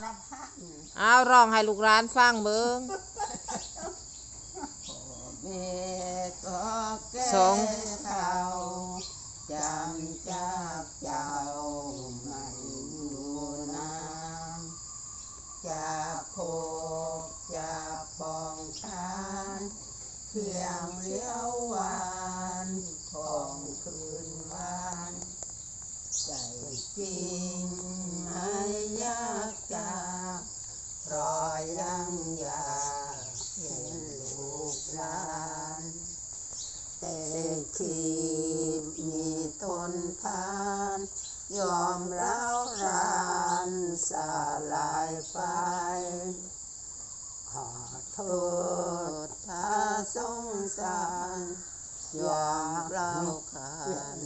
ารพัดเอาร้องให้ลูกร้านฟังเบิงเมก็แก่สองเท่าจำจากเจ้าไม่อยู่นานจากโคกจากปองชานเพียงเลี้ยววานทองคืนวานใจจริงไม่ยากจากรอยยังอยากเห็นลูกหลานแต่คีมีทนทาน ยอมร้าวรานสาลายไปขอโทษถ้าสงสารยอมเล่าขาน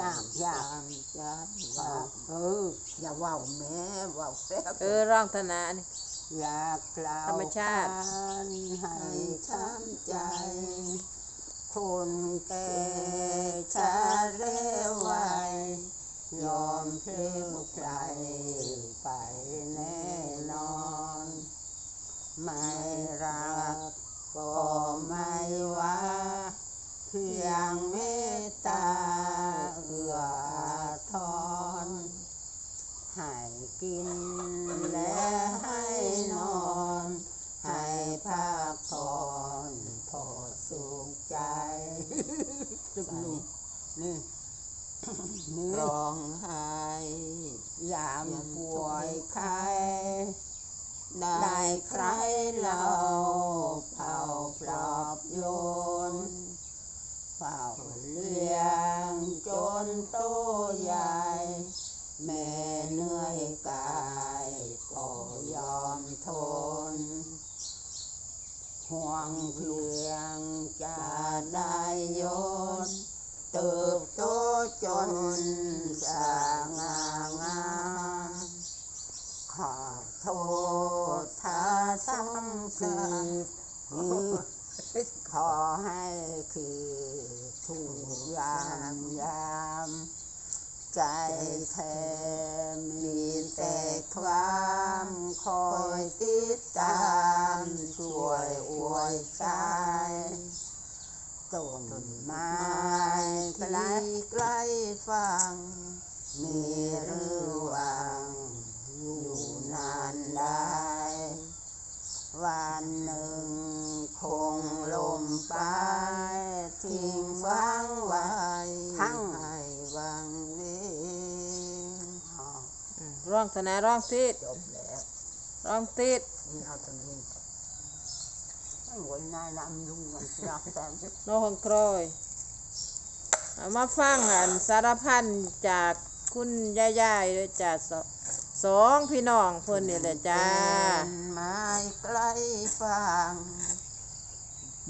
ยามยามใจว่าเอออย่าว่าแม่ว่าแซ่บเออร้องธนานี่ อยากกล่าวธรรมชาติการให้ช้ำใจ คนแก่ชาเร็วไวยอมเพลิวใครไปแน่นอน ไม่รักก็ไม่ว่า เพียงเมตตาเอื้ออาทร ให้กินและให้นอน ให้ พักผ่อนพอสุขใจตึกนี่นี่นี่ร้องไห้ยามป่วยไข้ได้ใครเราเผาปลอบโยนเฝ้าเลี้ยงจนโตใหญ่ แม่เหนื่อยกายก็ยอมทน ห่วงเพียงจะได้ยนเติบโตจนสง่างามขอโทษถ้าซ้ำคืนขอให้คือทุกยามยามใจแท้มีแต่ความคอยติดตามช่วยอวยใจต้นไม้ใกล้ใกล้ฟัง มีหรือวังอยู่นานได้ วันหนึ่งคงลมไปทิ้งฟังไว้ทั้งให้วังเวง อืม ร้องธนาร้องติดจบแล้วร้องติดนี่เอาตรงนี้ไม่ไหวนายนำลุงมันจะรับแต่โนของกรอยเอามาฟังอันสารพันจากคุณย่ายๆด้วยจ้าสสองพี่น้องเพิ่นนี่แหละจ้าเป็นไม้ใกล้ฟัง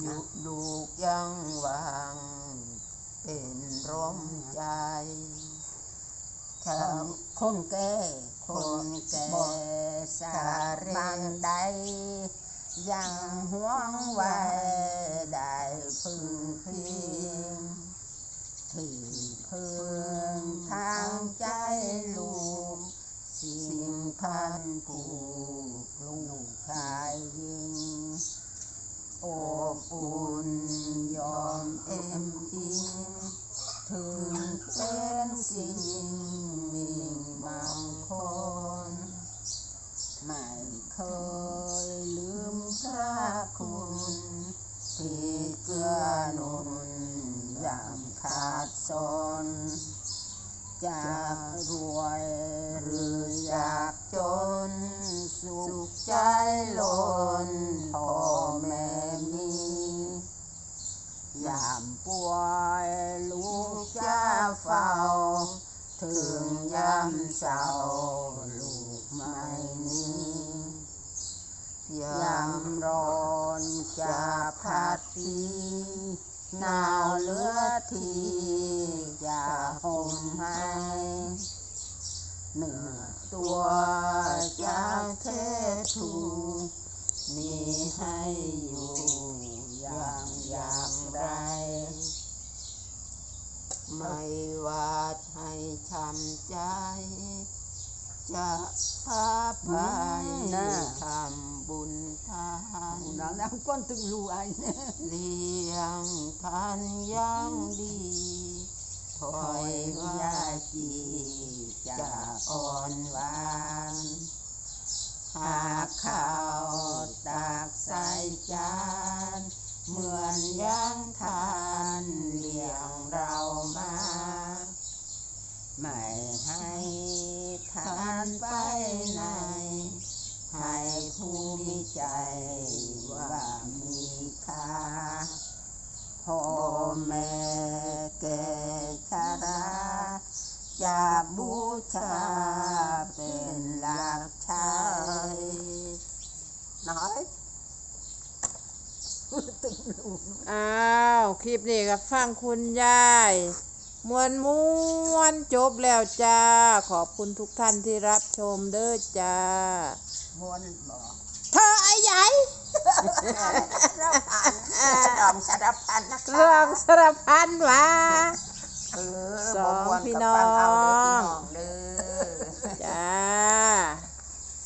อยู่ลูกยังวาง เป็นร่มใจ ถ้าคนแก่คนแก่สาเรนใดยังห่วงไว้ได้พึงพิงที่พึงทางใจลูกสิ่งพันผูกลูกชายยิงโอบอุ่นยอมเอ็มจริงถึงเป็นสิ่ง บางคน ไม่เคยลืมพระคุณที่เกื้อหนุนยามขาดสนจะรวยหรืออยากจน สุขใจล้นพอ ถึงยามเศร้าลูกไม่มียามร้อนจะพัดปีหนาวเลือทีจะห่มให้เนื้อตัวจะเทถูมีให้อยู่อย่างอย่างไร ไม่ว่าให้ช้ำใจ จะไปข้าไปทำบุญทานนางนางก้นตึงรูไอ้เนี่ยเลี้ยงทานยังดีถอยยาจีจะอ่อนหวานหากข้าวตักใส่จาน เหมือนยังทานเลี้ยงเรามา ไม่ให้ทาน ไปไหน ให้ผู้มีใจว่ามีค่าพ่อแม่แก่ชราจะบูชาเป็นหลักชัยน้อยอ้าว คลิปนี้ก็ฟังคุณยาย มวนมวนๆจบแล้วจ้า ขอบคุณทุกท่านที่รับชมเด้อจ้ามวนบอกเธอไอ้ใหญ่ลองสารพันนะคะเรื่องสารพันวะเออสองบ่ม่วนพี่ก็น้อฟัเอาเด้